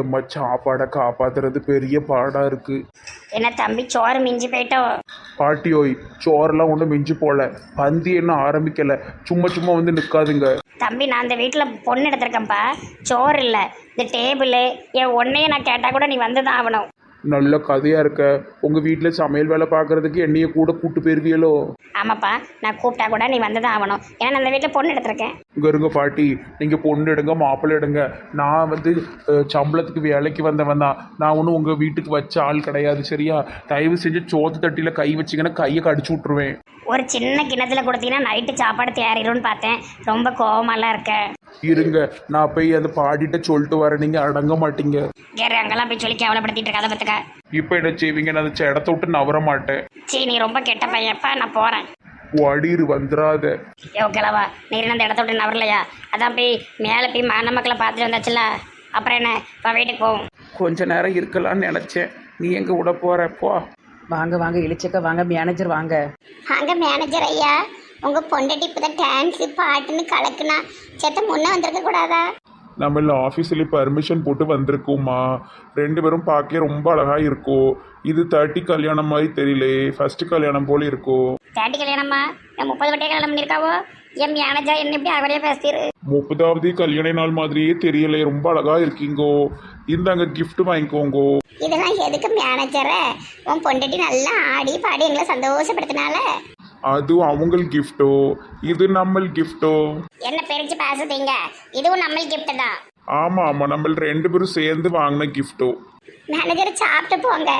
எம்மா சாப்பாடை காப்பாத்துறது பெரிய பாடா இருக்கு. என்ன தம்பி சோறு மிஞ்சி போயிட்டோ? பாட்டி ஓய் சோறெல்லாம் ஒன்றும் மிஞ்சி போல. பந்தி இன்னும் ஆரம்பிக்கல. சும்மா சும்மா வந்து நிற்காதுங்க தம்பி நான் அந்த வீட்டில் பொண்ணு எடுத்திருக்கேன்ப்பா. சோறு இல்லை. இந்த டேபிள் என் ஒன்னையே நான் கேட்டால் கூட நீ வந்து தான் ஆகணும். நல்ல கதையா இருக்க. உங்க வீட்டில் சமையல் வேலை பார்க்கறதுக்கு என்னைய கூட கூட்டு போயிருவியலோ ஆமாப்பா நான் கூப்பிட்டா கூட நீ வந்து தான் ஆகணும். ஏன்னா நான் அந்த வீட்டில் பொண்ணு எடுத்திருக்கேன். இங்க இருங்க பாட்டி. நீங்க பொண்ணு எடுங்க மாப்பிள்ளை எடுங்க. நான் வந்து அஹ், சம்பளத்துக்கு வேலைக்கு வந்தவன் தான். நான் ஒன்றும் உங்க வீட்டுக்கு வச்ச ஆள் கிடையாது சரியா? தயவு செஞ்சு சோத்து தட்டியில கை வச்சீங்கன்னா கையை கடிச்சு விட்டுருவேன். ஒரு சின்ன கிண்ணத்தில் கொடுத்தீங்கன்னா நைட்டு சாப்பாடு தேறிடும்னு பார்த்தேன். ரொம்ப கோவமாலாம் இருக்க. இருங்க. நான் போய் அந்த பாடிட்ட சொல்லிட்டு வரேன். நீங்க அடங்க மாட்டீங்க. வேறு அங்கெல்லாம் போய் சொல்லி கேவலப்படுத்திட்டு இருக்காத பார்த்துக்க இப்போ என்ன செய்வீங்க? நான் அந்த இடத்த விட்டு நவர மாட்டேன். சீ நீ ரொம்ப கெட்ட பையன்ப்பா நான் போகிறேன் வடிரு வந்துடாத யோ கிழவா நீர் அந்த இடத்த விட்டு நவரலையா? அதான் போய் மேலே போய் மன மக்களை பார்த்துட்டு வந்தாச்சுல அப்புறம் என்ன? இப்போ வீட்டுக்கு போவோம். கொஞ்ச நேரம் இருக்கலாம்னு நினைச்சேன். நீ எங்க விட போற? போ. வாங்க வாங்க இளிச்சக்கா வாங்க மேனேஜர் வாங்க. அங்க மேனேஜர் ஐயா. உங்க பொண்டாட்டி இப்பதான் டான்ஸ் பாட்டுன்னு கலக்குனா. செத்த முன்ன வந்திருக்க கூடாதா? நம்ம இல்லை ஆஃபீஸில் பர்மிஷன் போட்டு வந்திருக்கோம்மா. ரெண்டு பேரும் பார்க்க ரொம்ப அழகா இருக்கும் இது தேர்ட்டி கல்யாணம் மாதிரி தெரியல. ஃபர்ஸ்ட் கல்யாணம் போல இருக்கும் தேட்டி கல்யாணம்மா என் முப்பது வட்டியாக கல்யாணம் பண்ணியிருக்காவோ என் மேனேஜர் என்ன இப்படி அவரே பேசிடு முப்பதாவது கல்யாண நாள் மாதிரியே தெரியல. ரொம்ப அழகா இருக்கீங்கோ. இந்தாங்க gift வாங்கிக்கோங்கோ. இதெல்லாம் எதுக்கு மேனேஜர உன் பொண்டாட்டி நல்லா ஆடி பாடி எங்களை சந்தோஷப்படுத்தினால. அது அவங்கள் கிஃப்டோ இது நம்ம கிஃப்டோ என்ன பிரித்து பேசுதீங்க. இதுவும் நம்ம கிஃப்ட் தான். ஆமா ஆமா நம்ம ரெண்டு பேரும் சேர்ந்து வாங்கின கிஃப்டோ மேனேஜர் சாப்பிட்டு போங்க.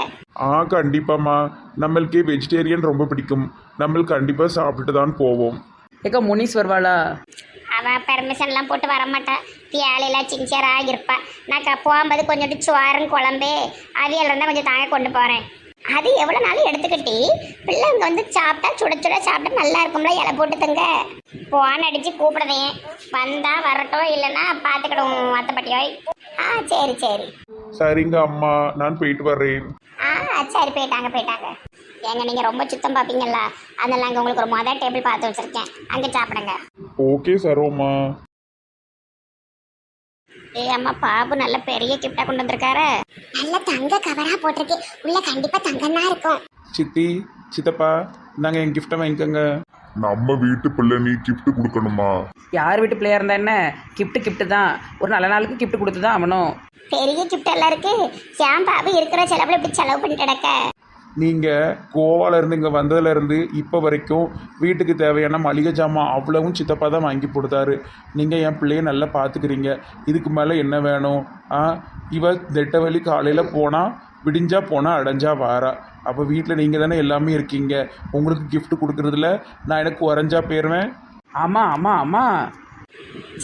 ஆ கண்டிப்பாம்மா. நம்மளுக்கே வெஜிடேரியன் ரொம்ப பிடிக்கும். நம்ம கண்டிப்பா சாப்பிட்டு தான் போவோம். ஏக்கா முனீஸ் வருவாளா? அவன் பெர்மிஷன்லாம் போட்டு வர மாட்டான் தியாலையில் சின்சியராக இருப்பா. நான் க- போகும்போது கொஞ்சோண்டு சோறும் குழம்பு அவியல் இருந்தால் கொஞ்சம் தாங்க கொண்டு போகிறேன் அது எவ்வளவு நாள் எடுத்துக்கிட்டி? பிள்ளைங்க வந்து சாப்பிட்டா சுட சுட சாப்பிட்டா நல்லா இருக்கும்ல இலை போட்டு தங்க. போன் அடித்து கூப்பிடுதேன் வந்தா வரட்டும் இல்லைன்னா பார்த்துக்கிடுவோம் மற்றபடியோய் ஆ சரி சரி. சரிங்க அம்மா நான் போயிட்டு வர்றேன். ஆ சரி போயிட்டாங்க போயிட்டாங்க. ஏங்க நீங்கள் ரொம்ப சுத்தம் பார்ப்பீங்களா அதனால அங்கே உங்களுக்கு ஒரு மொதல் டேபிள் பார்த்து வச்சுருக்கேன். அங்கே சாப்பிடுங்க. ஓகே சரோம்மா ஏ அம்மா பாபு நல்ல பெரிய கிஃப்டாக கொண்டு வந்திருக்காரு. நல்ல தங்க கவரா போட்டிருக்கு. உள்ள கண்டிப்பா தங்கம் தான் இருக்கும். சித்தி சித்தப்பா நாங்கள் என் கிஃப்டை வாங்கிக்கோங்க. நம்ம வீட்டு பிள்ளை நீ gift கொடுக்கணுமா? யார் வீட்டு பிள்ளையா இருந்தா என்ன? கிஃப்ட் கிஃப்ட் தான். ஒரு நல்ல நாளுக்கு கிஃப்ட் கொடுத்து தான் ஆகணும். பெரிய கிஃப்ட் எல்லாம் இருக்கு. ஏன் பாபு இருக்கிற செலவுல இப்படி செலவு பண்ணிட்டு கிடக்க? நீங்கள் கோவால இருந்து இங்கே வந்ததுலேருந்து இப்போ வரைக்கும் வீட்டுக்கு தேவையான மளிகை ஜாமான் அவ்வளவும் சித்தப்பா தான் வாங்கி கொடுத்தாரு. நீங்கள் என் பிள்ளைய நல்லா பார்த்துக்கிறீங்க இதுக்கு மேலே என்ன வேணும்? ஆ இவ நெட்டவழி காலையில் போனால் விடிஞ்சா போனால் அடைஞ்சா வாரா. அப்போ வீட்டில் நீங்கள் தானே எல்லாமே இருக்கீங்க. உங்களுக்கு gift கொடுக்குறதுல நான் எனக்கு குறைஞ்சா போயிடுவேன் ஆமா ஆமா ஆமா.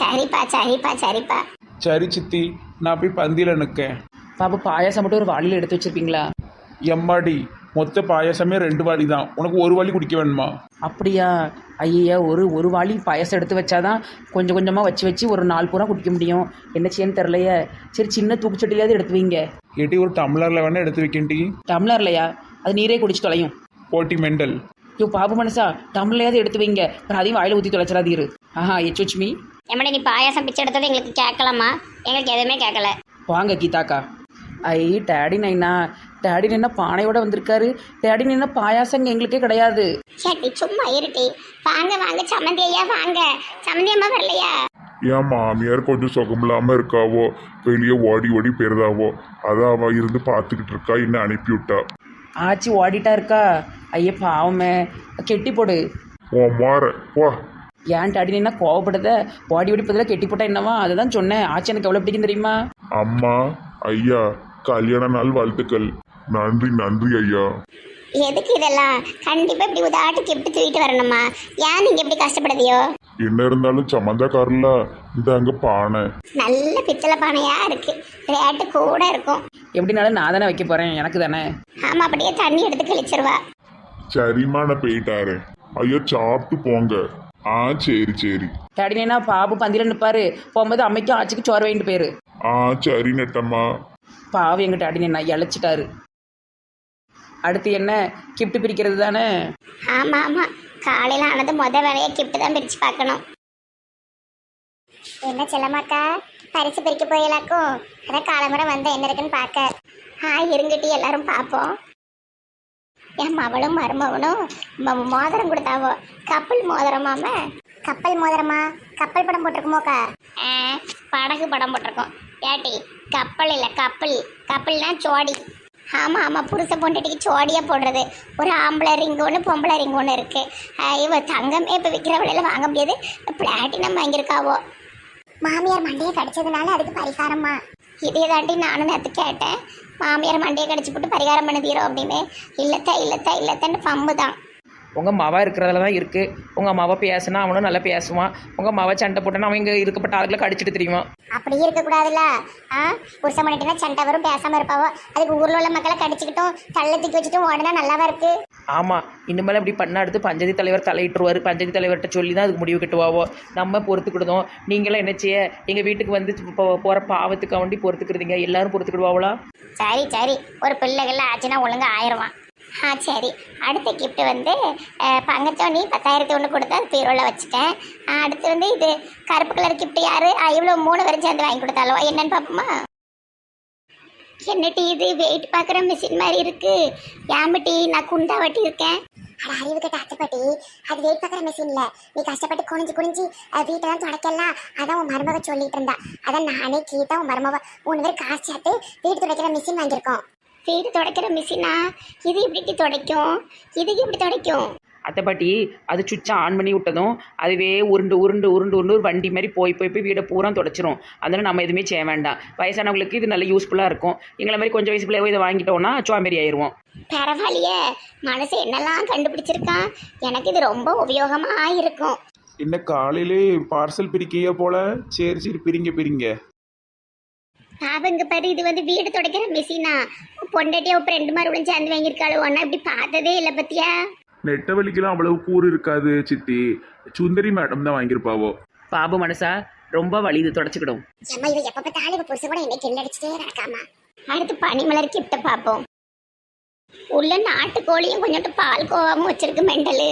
சரிப்பா சரிப்பா சரிப்பா. சரி சித்தி நான் போய் பந்தியில் நிற்கேன் பாபு பாயாசம் மட்டும் ஒரு வாளியில் எடுத்து வச்சிருப்பீங்களா? எம்மாடி மொத்த பாயாசமே ரெண்டு வாளி தான் உனக்கு ஒரு வாளி குடிக்க வேணுமா? அப்படியா? ஐயா ஒரு ஒரு வாளி பாயாசம் எடுத்து வச்சாதான் கொஞ்சம் கொஞ்சமாக வச்சு வச்சு ஒரு நாள் பூரா குடிக்க முடியும். என்ன செய்யன்னு தெரிலையே சரி சின்ன தூக்குச்சட்டிலையாவது எடுத்து வைங்க. ஏட்டி ஒரு டம்ளரில் வேணால் எடுத்து வைக்கண்டி டம்ளர்லையா? அது நீரே குடிச்சு தொலையும். போட்டி மெண்டல். ஐயோ பாபு மனசா டம்ளர்லையாவது எடுத்து வைங்க. அப்புறம் அதையும் வாயில் ஊற்றி தொலைச்சிடாதீரு. ஆஹா எச்சுச்மி எம்மடி நீ பாயாசம் பிச்சை எடுத்தது எங்களுக்கு கேட்கலாமா எங்களுக்கு எதுவுமே கேட்கல. வாங்க கீதாக்கா. ஐ டேடி நைனா டேடி நைனா பானையோட வந்திருக்காரு. டேடி நைனா பாயாசங்க எங்களுக்கே கிடையாது. சேட்டி சும்மா இருட்டி வாங்க வாங்க சம்மந்தி ஐயா வாங்க. சம்மந்தி அம்மா வரலையா? என் மாமியார் கொஞ்சம் சுகமில்லாம இருக்காவோ? வெளியே ஓடி ஓடி போயிருதாவோ அதான் அவ இருந்து பார்த்துக்கிட்டு இருக்கா இன்னும் அனுப்பி விட்டா ஆச்சி ஓடிட்டா இருக்கா? ஐய பாவமே. கெட்டி போடு. ஓ மாற வா ஏன் டாடி நைனா கோவப்படுத ஓடி ஓடி பதிலாக கெட்டி போட்டா என்னவா? அதை தான் சொன்னேன். ஆச்சி எனக்கு எவ்வளோ பிடிக்கும் தெரியுமா? அம்மா ஐயா கல்யாண நாள் வாழ்த்துக்கள். நன்றி நன்றி ஐயா. எதுக்கு இதெல்லாம்? கண்டிப்பா இப்படி உதாட்டு கிஃப்ட் தூக்கிட்டு வரணுமா ஏன் நீங்க இப்படி கஷ்டப்படுதியோ என்ன இருந்தாலும் சம்மந்தக்காரல இந்த அங்க பானை. நல்ல பித்தளை பானையா இருக்கு. ரேட்டு கூட இருக்கும். எப்படினாலும் நான் தானே வைக்க போகிறேன் எனக்கு தானே? ஆமா அப்படியே தண்ணி எடுத்து கழிச்சிருவா சரிம்மா நான் போயிட்டாரேன் ஐயா சாப்பிட்டு போங்க. ஆ சரி சரி. டாடி நைனா பாபு பந்தியில் நிற்பாரு போகும்போது அம்மைக்கும் ஆச்சிக்கு சோறு வாங்கிட்டு போயிரு. ஆ சரி நெட்டம்மா. பாவு எங்கள் டாடி நைனா இழைச்சிட்டாரு. அடுத்து என்ன? கிஃப்ட் பிரிக்கிறது தானே? ஆமா ஆமா. காலையில ஆனது முத வேலையை கிஃப்ட் தான் பிரிச்சு பார்க்கணும். என்ன செல்லமாக்கா பரிசு பிரிக்க போயலாக்கும் அதான் காலமுறை வந்த என்ன இருக்குன்னு பார்க்க. ஆ இருங்கட்டி எல்லாரும் பார்ப்போம். என் மவளும் மருமவனும் ம- மோதிரம் கொடுத்தாவோ? கப்பல் மோதிரமாம? கப்பல் மோதிரமா? கப்பல் படம் போட்டிருக்குமோக்கா ஆ, படகு படம் போட்டிருக்கோம். ஏட்டி கப்பல் இல்லை கப்பல். கப்பல்னா சோடி. ஆமாம் ஆமாம் புருஷ பொண்டாட்டிக்கு சோடியாக போடுறது. ஒரு ஆம்பளை ரிங் ஒன்று பொம்பளை ரிங் ஒன்று இருக்குது ஆஹ் இவ தங்கமே இப்போ விற்கிற விலையில் வாங்க முடியாது. பிளாட்டினம் வாங்கியிருக்காவோ. மாமியார் மண்டையை கடிச்சதுனால அதுக்கு பரிகாரமா? இதே தாண்டி நானும் நேற்று கேட்டேன். மாமியார் மண்டையை கடிச்சு போட்டு பரிகாரம் பண்ணுதீரோ அப்படின்னு. இல்லத்தா இல்லத்தா இல்லத்தன்னு பம்பு தான் உங்கள் மவ இருக்கிறதுல தான் இருக்குது உங்கள் மவ பேசுனா அவனும் நல்லா பேசுவான். உங்கள் மவ சண்டை போட்டனா அவன் இங்கே இருக்கப்பட்ட ஆளுகளை கடிச்சிட்டு தெரியுமா அப்படி இருக்கக்கூடாதுல்ல ஆ? புருஷ பண்ணிட்டுனா சண்டை வரும் பேசாம இருப்பாவோ? அதுக்கு ஊர்ல உள்ள மக்களை கடிச்சுக்கிட்டும் தள்ள தூக்கி வச்சுட்டும் ஓடனா நல்லாவா இருக்கு? ஆமாம் இனிமேல் இப்படி பண்ண அடுத்து பஞ்சாயத்து தலைவர் தலையிட்டுருவார். பஞ்சாயத்து தலைவர்கிட்ட சொல்லி தான் அதுக்கு முடிவு கட்டுவாவோ? நம்ம பொறுத்துக்கிடுதோம். நீங்களும் என்ன செய்ய? எங்கள் வீட்டுக்கு வந்து போகிற பாவத்துக்கு வண்டி பொறுத்துக்கிறதுங்க எல்லாரும் பொறுத்துக்கிடுவாங்களா சரி சரி. ஒரு பிள்ளைகள் ஆச்சுன்னா ஒழுங்கா ஆயிடுவான். ஆ சரி. அடுத்த கிஃப்ட் வந்து அஹ், பங்கச்சோனி பத்தாயிரத்தி ஒன்று கொடுத்து அது பீரோவில் வச்சுட்டேன். அடுத்து வந்து இது கருப்பு கலர் கிஃப்ட் யார்? இவ்வளோ மூணு வரைக்கும் சேர்ந்து வாங்கி கொடுத்தாலும் என்னன்னு பார்ப்போமா என்ன டீ இது? வெயிட் பார்க்குற மிஷின் மாதிரி இருக்குது ஏன் நான் குண்டா வட்டி இருக்கேன் அட அறிவு கட்ட அத்தைப்பாட்டி அது வெயிட் பார்க்குற மிஷின் இல்லை. நீ கஷ்டப்பட்டு குனிஞ்சு குனிஞ்சு வீட்டெல்லாம் துடைக்கலாம். அதான் உன் மருமக சொல்லிட்டு இருந்தா. அதான் நானே கீதா உன் மருமக மூணு பேர் காசு சேர்த்து வீடு துடைக்கிற மிஷின் வாங்கியிருக்கோம். வீடு துடைக்கிற மிஷினா இது எப்படி துடைக்கும்? இதுக்கு எப்படி துடைக்கும்? அத்தை பாட்டி அது சுவிட்சை ஆன் பண்ணி விட்டதும் அதுவே உருண்டு உருண்டு உருண்டு உருண்டு ஒரு வண்டி மாதிரி போய் போய் போய் வீடை பூரா தொடச்சிரும். அதனால் நம்ம எதுவுமே செய்ய வேண்டாம். வயசானவங்களுக்கு இது நல்ல யூஸ்ஃபுல்லாக இருக்கும். எங்களை மாதிரி கொஞ்சம் வயசு பிள்ளைவோ இதை வாங்கிட்டோம்னா சோம்பேறி ஆயிடுவோம் பரவாயில்லையே. மனசு என்னெல்லாம் கண்டுபிடிச்சிருக்கான்? எனக்கு இது ரொம்ப உபயோகமா இருக்கும். என்ன காலையிலே பார்சல் பிரிக்கையா போல சரி சரி பிரிங்க பிரிங்க. அவங்க பாரு இது வந்து வீடு துடைக்கிற மிஷினா பொண்டாட்டியா இப்போ ரெண்டு மாதிரி உடனே சேர்ந்து வாங்கியிருக்காளு? ஒன்னா இப்படி பார்த்ததே இல்லை பத்தியா? நெட்டவலிக்கெல்லாம் அவ்வளவு கூறு இருக்காது சித்தி. சுந்தரி மேடம் தான் வாங்கியிருப்பாவோ? பாபு மனசா ரொம்ப வலிது தொடச்சிக்கிடும். ஏம்மா இவ எப்ப பார்த்தாலும் இவ புருஷன் கூட என்ன கிள்ளடிச்சிட்டே நடக்காமா அடுத்து பனிமலர் கிட்ட பார்ப்போம். உள்ள நாட்டுக்கோழியும் கொஞ்சோண்டு பால் கோவாமும் வச்சிருக்கு மெண்டலு.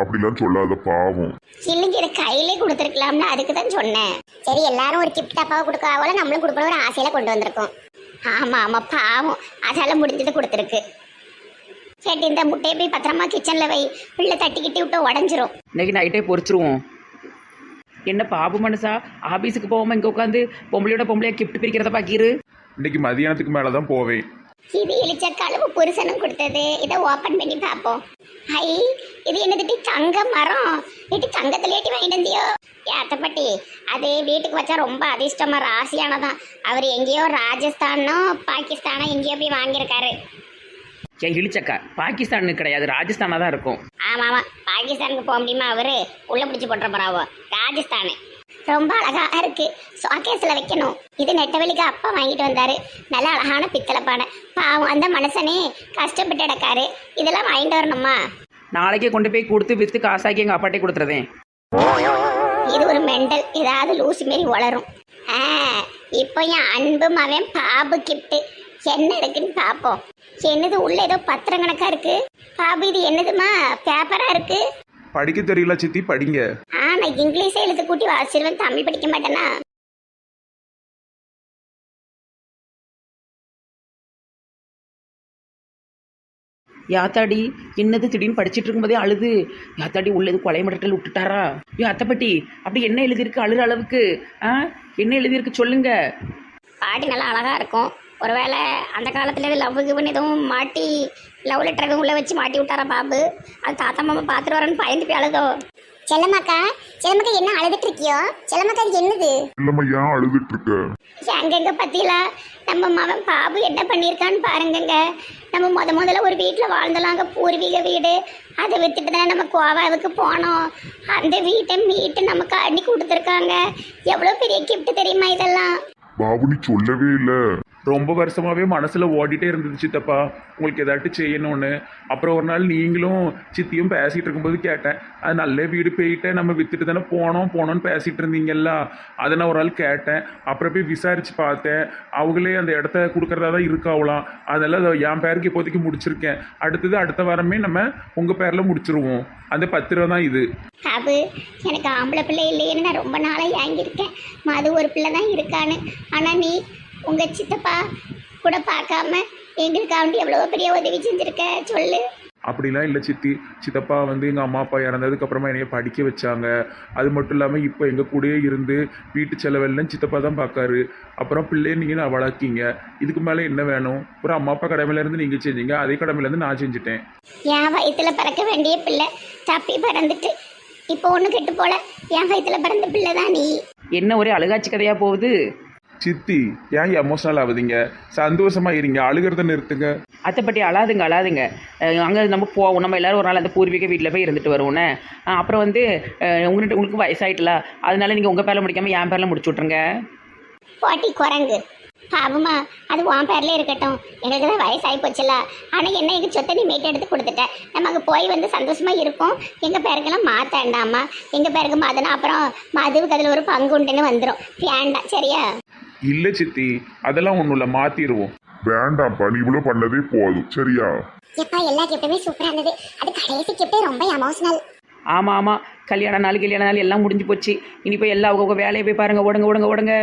அப்படிலாம் சொல்லாத பாவம். இல்லைங்க இதை கையிலே கொடுத்துருக்கலாம்னு அதுக்கு தான் சொன்னேன். சரி எல்லாரும் ஒரு கிஃப்ட் டப்பாவை கொடுக்காவோல நம்மளும் கொடுக்கணும் ஒரு ஆசையில கொண்டு வந்திருக்கோம். ஆமா ஆமா பாவம். அதால முடிஞ்சது கொடுத்துருக்கு. சரி இந்த முட்டையை போய் பத்திரமா கிச்சன்ல வை. பிள்ளை தட்டிக்கிட்டு விட்டு உடஞ்சிரும். இன்னைக்கு நைட்டே பொறிச்சிருவோம். என்ன பாபு மனசா ஆபீஸுக்கு போகாம இங்கே உட்காந்து பொம்பளையோட பொம்பளையா கிஃப்ட் பிரிக்கிறத பாக்கிரு? இன்னைக்கு மதியானத்துக்கு மேலே தான் போவேன். இது எலிச்ச கழுவு புருஷனும் கொடுத்தது. இதை ஓபன் பண்ணி பார்ப்போம். ஐ இது என்னது தங்க மரம்? வீட்டு தங்கத்திலேட்டி வாங்கிட்டு வந்தியோ? ஏத்தப்பட்டி அது வீட்டுக்கு வச்சா ரொம்ப அதிர்ஷ்டமா ராசியானதான். அவர் எங்கேயோ ராஜஸ்தானோ பாகிஸ்தானோ எங்கேயோ போய் வாங்கியிருக்காரு. என் இழிச்சக்கா பாகிஸ்தான் கிடையாது ராஜஸ்தானாக தான் இருக்கும். ஆமா ஆமா. பாகிஸ்தானுக்கு போக முடியுமா அவரு? உள்ள பிடிச்சி போட்டுற போறாவோ. ராஜஸ்தானு. ரொம்ப அழகா இருக்கு. ஷோகேஸ்ல வைக்கணும். இது நெட்டவெளிக்கு அப்பா வாங்கிட்டு வந்தாரு. நல்ல அழகான பித்தளை பானை. பாவம் அந்த மனுஷனே கஷ்டப்பட்டு கிடக்காரு. இதெல்லாம் வாங்கிட்டு வரணுமா? நாளைக்கே கொண்டு போய் கொடுத்து விற்று காசாக்கி எங்கள் அப்பாட்டே கொடுத்துறதேன் இது ஒரு மெண்டல். ஏதாவது லூசி மாரி வளரும். இப்போ என் அன்பு மகன் பாபு கிஃப்ட் என்ன இருக்குன்னு பார்ப்போம் என்னது உள்ள ஏதோ பத்திரம் கணக்கா இருக்கு? பாபு இது என்னதுமா பேப்பரா இருக்கு? படிக்க தெரியல சித்தி படிங்க. ஆ நான் இங்கிலீஷே எழுத்து கூட்டி வாசிச்சிருவேன் தமிழ் படிக்க மாட்டேனா? யாத்தாடி என்னது திடீர்னு படிச்சுட்டு இருக்கும்போதே அழுது. யாத்தாடி உள்ளது கொலை மிரட்டல் விட்டுட்டாரா? ஐயோ அத்தைப்பட்டி அப்படி என்ன எழுதியிருக்கு? அழுகிற அளவுக்கு ஆ? என்ன எழுதியிருக்கு? சொல்லுங்க. பாட்டி நல்லா அழகாக இருக்கும். ஒருவேளை அந்த காலத்துல இது லவ் கிவன் எதுவும் மாட்டி லவ் லெட்டர் எதுவும் உள்ள வச்சு மாட்டி விட்டாரா பாபு? அது தாத்தா மாமா பார்த்துட்டு வரேன்னு பயந்து போய் அழுதோ? செல்லம்மாக்கா செல்லம்மாக்கா என்ன அழுதுட்டு இருக்கியோ? செல்லம்மாக்கா இது என்னது? இல்லம்மா ஏன் அழுதுட்டு இருக்க? எங்கெங்க பத்தியில நம்ம மகன் பாபு என்ன பண்ணியிருக்கான்னு பாருங்கங்க. நம்ம முத முதல்ல ஒரு வீட்டில் வாழ்ந்தோம் அங்கே பூர்வீக வீடு. அதை வித்துட்டு தானே நம்ம கோவாவுக்கு போனோம். அந்த வீட்டை மீட்டு நமக்கு அண்ணி கொடுத்துருக்காங்க. எவ்வளோ பெரிய கிஃப்ட் தெரியுமா இதெல்லாம்? பாபு நீ சொல்லவே இல்ல. ரொம்ப வருஷமாகவே மனசில் ஓடிட்டே இருந்தது சித்தப்பா. உங்களுக்கு ஏதாட்டும் செய்யணும்னு. அப்புறம் ஒரு நாள் நீங்களும் சித்தியும் பேசிகிட்டு இருக்கும்போது கேட்டேன். அது நல்ல வீடு போயிட்டு நம்ம விற்றுட்டு தானே போனோம் போனோம்னு பேசிகிட்டு இருந்தீங்கல்ல? அதை நான் ஒரு நாள் கேட்டேன். அப்புறம் போய் விசாரித்து பார்த்தேன். அவங்களே அந்த இடத்த கொடுக்குறதா தான் இருக்காவலாம் அதெல்லாம் என் பேருக்கு இப்போதைக்கு முடிச்சிருக்கேன். அடுத்தது அடுத்த வாரமே நம்ம உங்கள் பேரில் முடிச்சிருவோம். அந்த பத்திரம் தான் இது. அது எனக்கு ஆம்பளை பிள்ளை இல்லையேன்னு நான் ரொம்ப நாளாக ஏங்கியிருக்கேன். மது ஒரு பிள்ளை தான் இருக்கான்னு. ஆனால் நீ உங்கள் சித்தப்பா கூட பார்க்காம எங்களுக்காண்டி எவ்வளோ பெரிய உதவி செஞ்சுருக்க சொல்லு. அப்படிலாம் இல்லை சித்தி. சித்தப்பா வந்து எங்கள் அம்மா அப்பா இறந்ததுக்கு அப்புறமா என்னைய படிக்க வச்சாங்க. அது மட்டும் இல்லாமல் இப்போ எங்கள் கூடயே இருந்து வீட்டு செலவெல்லாம் சித்தப்பா தான் பார்க்காரு அப்புறம் பிள்ளைய நீங்கள் நான் வளர்க்கீங்க இதுக்கு மேலே என்ன வேணும்? ஒரு அம்மா அப்பா கடமையிலேருந்து நீங்கள் செஞ்சீங்க. அதே கடமையிலேருந்து நான் செஞ்சுட்டேன். என் வயித்துல பிறக்க வேண்டிய பிள்ளை தப்பி பிறந்துட்டு இப்போ ஒன்றும் கெட்டு போல என் வயித்துல பிறந்த பிள்ளை தான் நீ. என்ன ஒரே அழுகாட்சி கதையாக போகுது? சித்தி ஏன் எமோஷனல் ஆகுதுங்க? சந்தோஷமா இருங்க அழுகிறத நிறுத்துங்க. அத்தைப்பட்டி அழாதுங்க அழாதுங்க. அங்கே நம்ம போவோம். நம்ம எல்லாரும் ஒரு நாள் அந்த பூர்வீக வீட்டில் போய் இருந்துட்டு வருவோன்னே அப்புறம் வந்து உங்கள்கிட்ட உங்களுக்கு வயசாயிட்டல. அதனால நீங்கள் உங்கள் பேரில் முடிக்காமல் என் பேரில் முடிச்சு விட்ருங்க போட்டி குரங்கு. பாவமா அது உன் பேர்ல இருக்கட்டும். எங்களுக்கு தான் வயசாகி போச்சுல. ஆனால் என்ன எங்கள் சொத்தை நீ மீட்டு எடுத்து கொடுத்துட்ட. நம்ம அங்கே போய் வந்து சந்தோஷமா இருப்போம். எங்கள் பேருக்கெல்லாம் மாற்றாண்டாமா எங்கள் பேருக்கு மாற்றினா அப்புறம் மதுவுக்கு அதில் ஒரு பங்கு உண்டுன்னு வந்துடும் வேண்டாம் சரியா? இல்லை சித்தி அதெல்லாம் ஒன்றும் மாற்றிடுவோம் வேண்டாம்ப்பா நீ இவ்வளோ பண்ணதே போதும் சரியா? எப்பா எல்லா கிஃப்ட்டுமே சூப்பராக இருந்தது. அது கடைசி கிஃப்ட்டே ரொம்ப எமோஷனல் ஆமாம் ஆமாம் கல்யாண நாள் கல்யாண நாள் எல்லாம் முடிஞ்சு போச்சு. இனி போய் எல்லா உங்க வேலையை போய் பாருங்கள் ஓடுங்க ஓடுங்க ஓடுங்க.